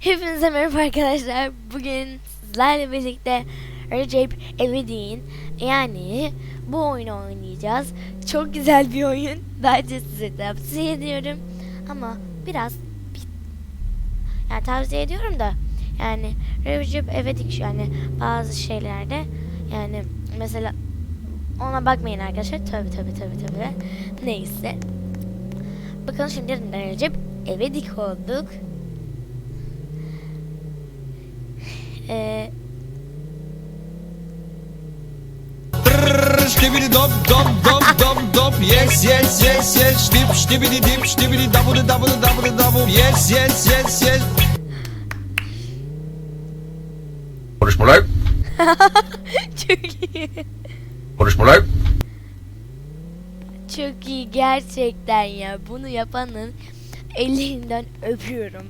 Hepinize merhaba arkadaşlar. Bugün sizlerle birlikte Recep İvedik'in yani bu oyunu oynayacağız. Çok güzel bir oyun. Bence size tavsiye ediyorum. Ama biraz bir- yani tavsiye ediyorum da yani Recep İvedik yani bazı şeylerde yani mesela ona bakmayın arkadaşlar. Tabi tabi tabi tabi. Neyse. Bakın şimdi Recep İvedik olduk. Ee, Ştibidi dop dop dop dop dop Yes yes yes yes Ştip ştibidi dip ştibidi dabudu dabudu dabudu dabu Yes yes yes yes Konuşma lan. çok iyi. Konuşma lan. Çok iyi gerçekten ya. Bunu yapanın ellerinden öpüyorum.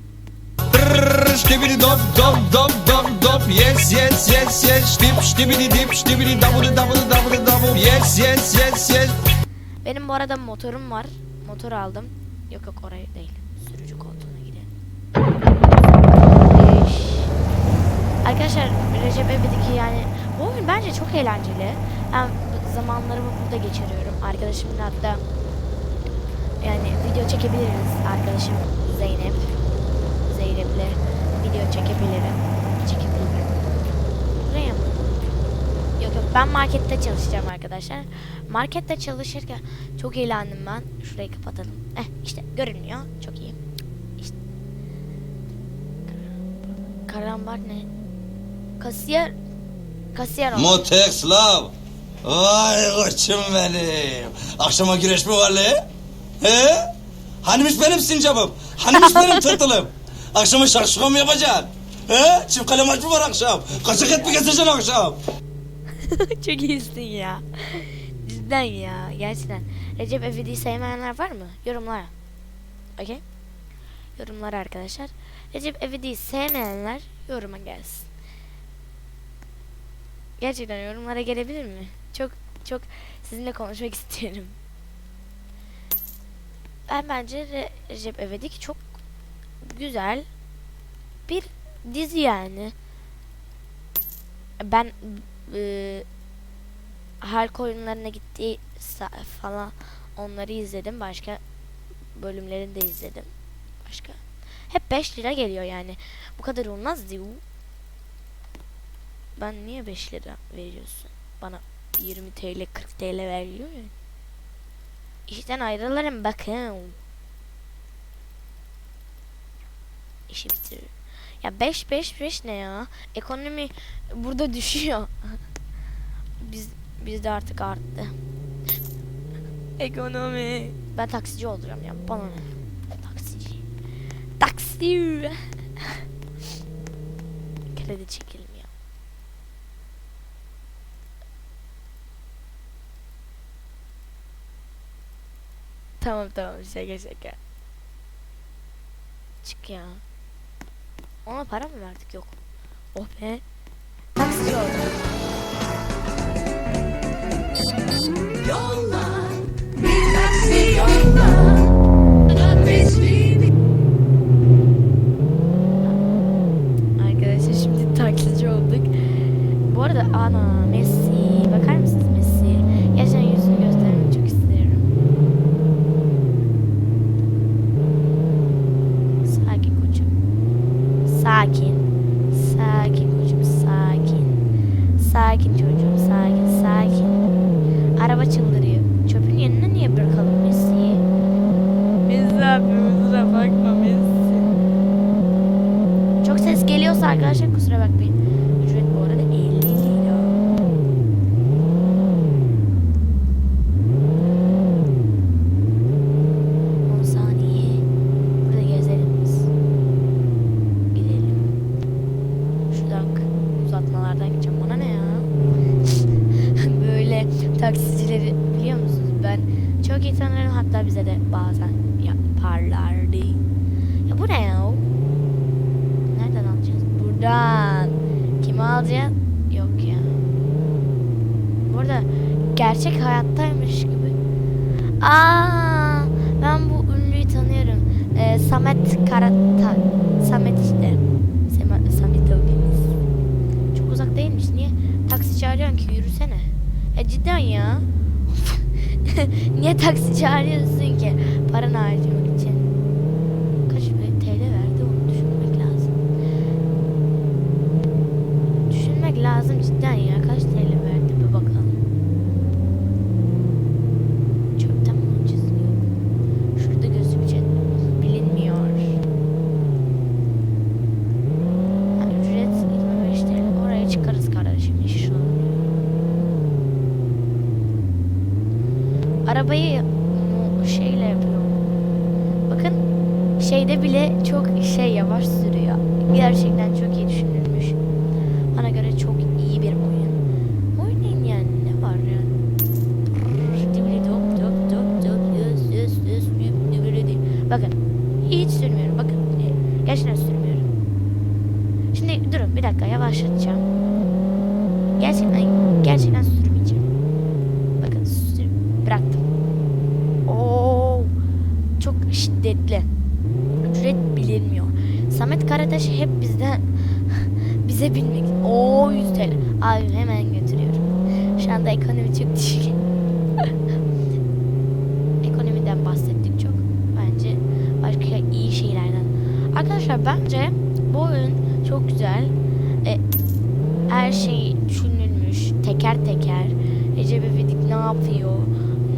Ştibidi dop dop dop dop dop Yes yes yes yes Ştip ştibidi dip ştibidi dabudu dabudu dabudu dabu Yes yes yes yes Benim bu arada motorum var. Motor aldım. Yok yok oraya değil. Sürücü koltuğuna gidelim. Arkadaşlar Recep İvedik'i yani bu oyun bence çok eğlenceli. Ben zamanlarımı burada geçiriyorum. Arkadaşımla hatta yani video çekebiliriz. Arkadaşım Zeynep. Zeynep'le video çekebilirim. Çekebilirim. Buraya mı? Yok yok ben markette çalışacağım arkadaşlar. Markette çalışırken çok eğlendim ben. Şurayı kapatalım. Eh işte görünmüyor. Çok iyi. İşte. Karambar ne? Kasiyer. Kasiyer oldu. Motex Love. Vay koçum benim. Akşama güreş mi var le? He? Hanimiş benim sincapım? Hanimiş benim tırtılım? Akşama şakşuka mı yapacaksın? He? Çift kale maç mı var akşam? Kaçak et mi keseceksin akşam? çok iyisin ya. Cidden ya. Gerçekten. Recep İvedik'i sevmeyenler var mı? Yorumlara. Okey. Yorumlara arkadaşlar. Recep İvedik'i sevmeyenler yoruma gelsin. Gerçekten yorumlara gelebilir mi? Çok çok sizinle konuşmak istiyorum. Ben bence Re- Recep İvedik çok güzel bir dizi yani. Ben e, halk oyunlarına gittiği falan onları izledim. Başka bölümlerini de izledim. Başka. Hep 5 lira geliyor yani. Bu kadar olmaz diyor. Ben niye 5 lira veriyorsun? Bana 20 TL 40 TL veriyor ya. İşten ayrılırım bakın. İşi bitiririm. Ya 5 5 5 ne ya? Ekonomi burada düşüyor. Biz bizde artık arttı. Ekonomi. Ben taksici olacağım ya. Bana ne? Taksici. Taksi. Kredi çekelim ya. Tamam tamam şaka şaka. Çık ya. Ona para mı verdik? Yok. Oh be. Taksici oldum. Arkadaşlar şimdi taksici olduk. Bu arada ana Messi. Arkadaşlar kusura bakmayın. Buradan. Kimi alacağım? Yok ya. Burada gerçek hayattaymış gibi. Aa, ben bu ünlüyü tanıyorum. Ee, Samet Karata. Samet işte. Samet, Samet abimiz. Çok uzak değilmiş. Niye taksi çağırıyorsun ki? Yürüsene. E cidden ya. Niye taksi çağırıyorsun ki? Paranı harcıyorsun. Lazım cidden ya. Kaç TL verdi bir bakalım. Çöpten mi alacağız? Yok. Şurada gözükecek. Bilinmiyor. Ha, ücret 25 TL. Oraya çıkarız kardeşim. Oluyor. Arabayı şeyle yapıyorum. Bakın şeyde bile çok şey yavaş sürüyor. Gerçekten çok iyi düşünülmüş. Bana göre çok iyi bir oyun. Oynayın yani ne var yani. Dibili dop dop dop dop yüz yüz yüz yüz dibili di. Bakın hiç sürmüyorum bakın. Gerçekten sürmüyorum. Şimdi durun bir dakika yavaşlatacağım. Gerçekten gerçekten sürmeyeceğim. Bakın sür bıraktım. Oo çok şiddetli. Ücret bilinmiyor. Samet Karataş hep bizden bize binmek. Oo 100 TL. Abi hemen götürüyorum. Şu anda ekonomi çok düşük. Ekonomiden bahsettik çok. Bence başka iyi şeylerden. Arkadaşlar bence bu oyun çok güzel. E, her şey düşünülmüş. Teker teker. Recep İvedik ne yapıyor?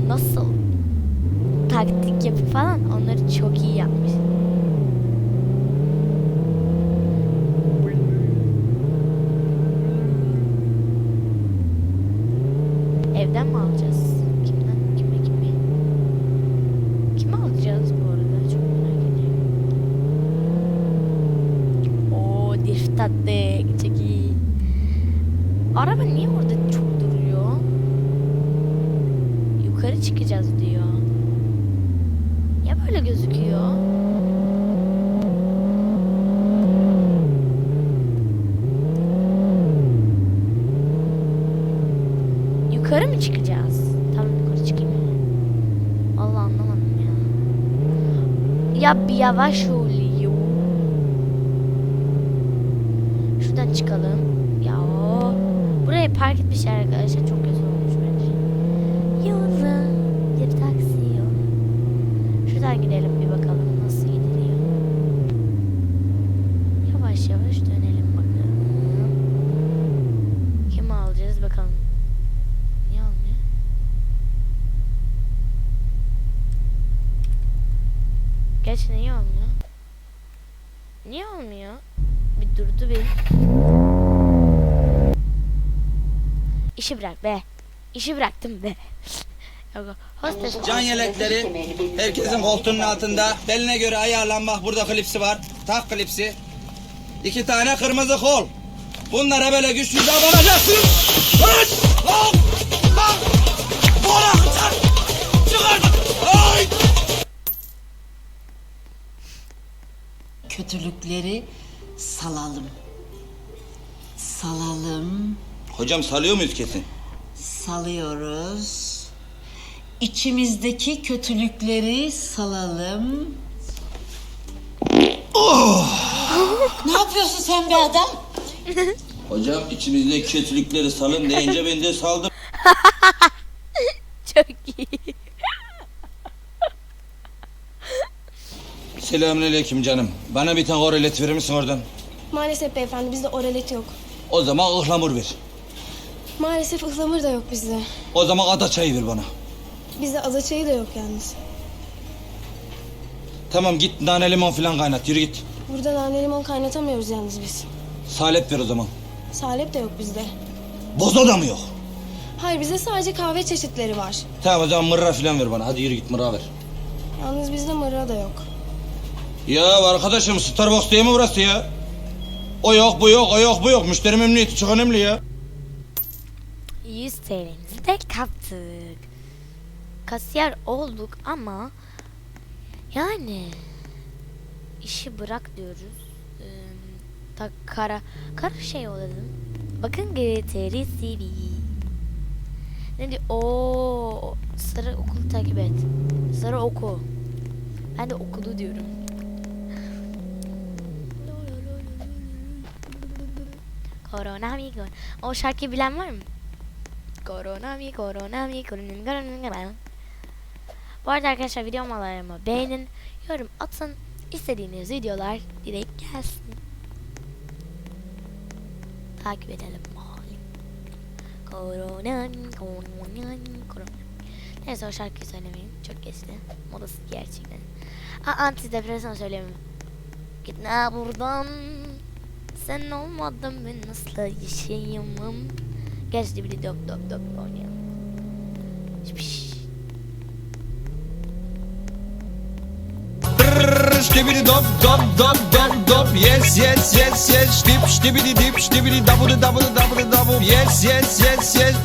Nasıl taktik yapıp falan onları çok iyi yapmış. Evden mi alacağız? Kimden? Kime kime? Kime alacağız bu arada? Çok merak ediyorum. Oo drift. Çok iyi. Araba niye orada çok Yukarı çıkacağız diyor. Niye böyle gözüküyor? Yukarı mı çıkacağız? Tamam yukarı çıkayım. Allah anlamadım ya. Ya bir yavaş oluyor. Şuradan çıkalım. Ya. Buraya park etmişler arkadaşlar. Çok kötü. Yola bir taksi yolu. Şuradan gidelim bir bakalım nasıl gidiliyor. Yavaş yavaş dönelim bakalım. Kimi alacağız bakalım. Niye almıyor? Geç niye olmuyor? Niye olmuyor? Bir durdu bir. İşi bırak be. İşi bıraktım be. Hostes. Can yelekleri herkesin koltuğunun altında. Beline göre ayarlanmak. Burada klipsi var. Tak klipsi. İki tane kırmızı kol. Bunlara böyle güçlü davranacaksın. Hıç! Lan! Lan! Bora! Çıkar! Çıkar! Ay! kötülükleri salalım. Salalım, Hocam salıyor muyuz kesin? Salıyoruz. İçimizdeki kötülükleri salalım. ne yapıyorsun sen be adam? Hocam içimizdeki kötülükleri salın deyince ben de saldım. Çok iyi. Selamünaleyküm canım. Bana bir tane oralet verir misin oradan? Maalesef beyefendi bizde oralet yok. O zaman ıhlamur ver. Maalesef ıhlamur da yok bizde. O zaman ada çayı ver bana. Bizde aza çayı da yok yalnız. Tamam git nane limon falan kaynat yürü git. Burada nane limon kaynatamıyoruz yalnız biz. Salep ver o zaman. Salep de yok bizde. Bozo da mı yok? Hayır bizde sadece kahve çeşitleri var. Tamam o zaman mırra falan ver bana. Hadi yürü git mırra ver. Yalnız bizde mırra da yok. Ya arkadaşım Starbucks diye mi burası ya? O yok bu yok o yok bu yok. Müşteri memnuniyeti çok önemli ya. 100 TL'mizi de kaptık. Kasiyer olduk ama yani işi bırak diyoruz. Ee, ta kara kara şey olalım. Bakın GTR CV. Ne diyor? Oo, sarı okulu takip et. Sarı oku. Ben de okulu diyorum. Korona amigo. O şarkıyı bilen var mı? Koronami koronami koronami koronami Bu arada arkadaşlar videolarımı beğenin, yorum atın, istediğiniz videolar direkt gelsin. Takip edelim. Koronami koronami koronami Neyse o şarkıyı söylemeyeyim. Çok geçti. Modası gerçekten. Aa, antidepresan söyleyeyim. Git ne buradan. Sen olmadan ben nasıl yaşayamam. Gerçi bir de dop dop dop oynayalım. Şiş. Ştibidi dop dop dop dop dop. Yes yes yes yes. Ştip ştibidi dip ştibidi dabudu dabudu dabudu dabu Yes yes yes yes.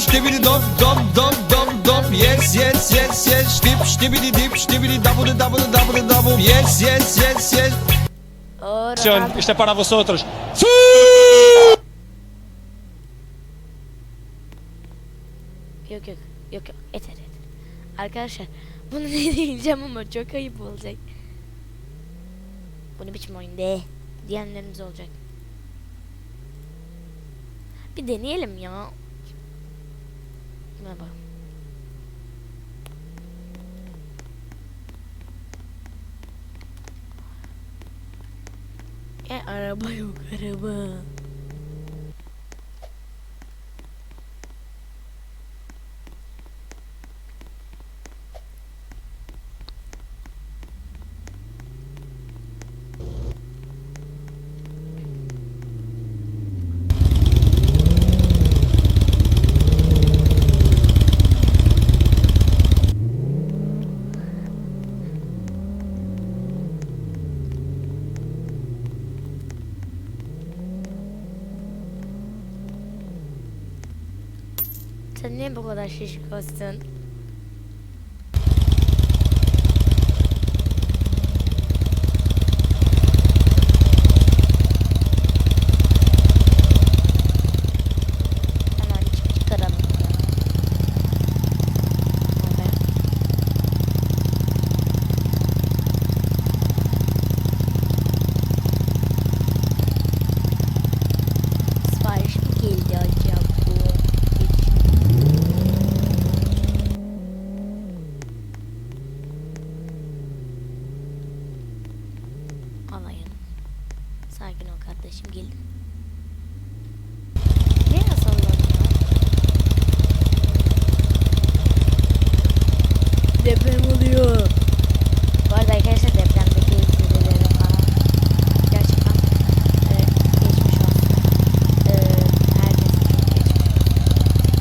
Ştibidi dop dop dop dop dop. Yes yes yes yes. Ştip ştibidi dip ştibidi dabudu dabudu dabudu dabu Yes yes yes yes. É para vosotros. Yok yok. Yok yok. Yeter yeter. Arkadaşlar bunu ne diyeceğim ama çok ayıp olacak. Bu ne biçim oyun be diyenlerimiz olacak. Bir deneyelim ya. Merhaba. E araba yok araba. Sen niye bu kadar şişkosun? Hemen Sakin ol kardeşim geldim. Niye sallanıyor? Deprem oluyor. Bu arada arkadaşlar depremdeki izledileri falan gerçekten e, geçmiş olsun. E, herkese çok geçmiş olsun.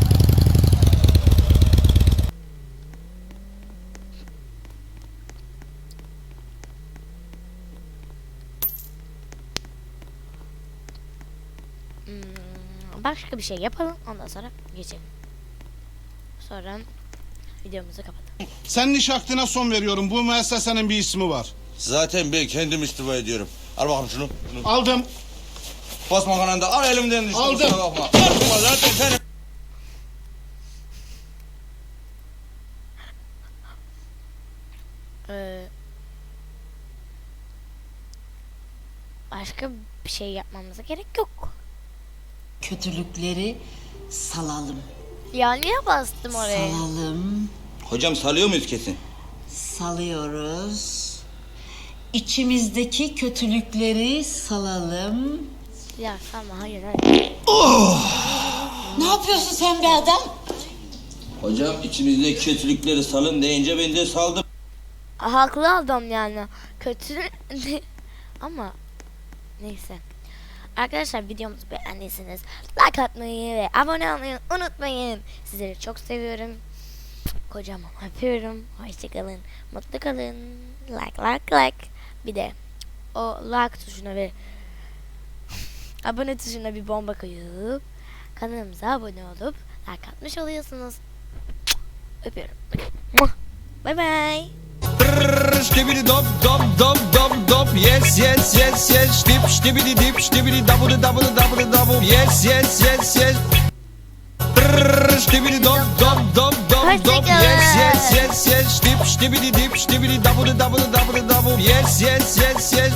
Hmm, başka bir şey yapalım ondan sonra geçelim. Sonra videomuzu kapatalım. Senin iş hakkına son veriyorum. Bu müessesenin bir ismi var. Zaten ben kendim istifa ediyorum. Al bakalım şunu. şunu. Aldım. Basma kananda al elimden düştü. Aldım. kusura Bakma. Bakma zaten senin. Ee, başka bir şey yapmamıza gerek yok. Kötülükleri salalım. Ya niye bastım oraya? Salalım. Hocam salıyor muyuz kesin? Salıyoruz. İçimizdeki kötülükleri salalım. Ya tamam hayır hayır. Ne yapıyorsun sen be adam? Hocam içimizde kötülükleri salın deyince ben de saldım. Haklı adam yani. Kötü ama neyse. Arkadaşlar videomuzu beğendiyseniz like atmayı ve abone olmayı unutmayın. Sizleri çok seviyorum. Kocaman öpüyorum. Hoşçakalın. Mutlu kalın. Like like like. Bir de o like tuşuna ve abone tuşuna bir bomba koyup kanalımıza abone olup like atmış oluyorsunuz. Öpüyorum. Bye bye. Ştibidi dop dop dop dop dop Yes yes yes yes Ştip ştibidi dip ştibidi dabudu dabudu dabudu dabu Yes yes yes yes Ştibidi dop dop dop dop dop Hoşçakalın. Yes yes yes yes Ştip ştibidi dip ştibidi dabudu dabudu dabudu dabu Yes yes yes yes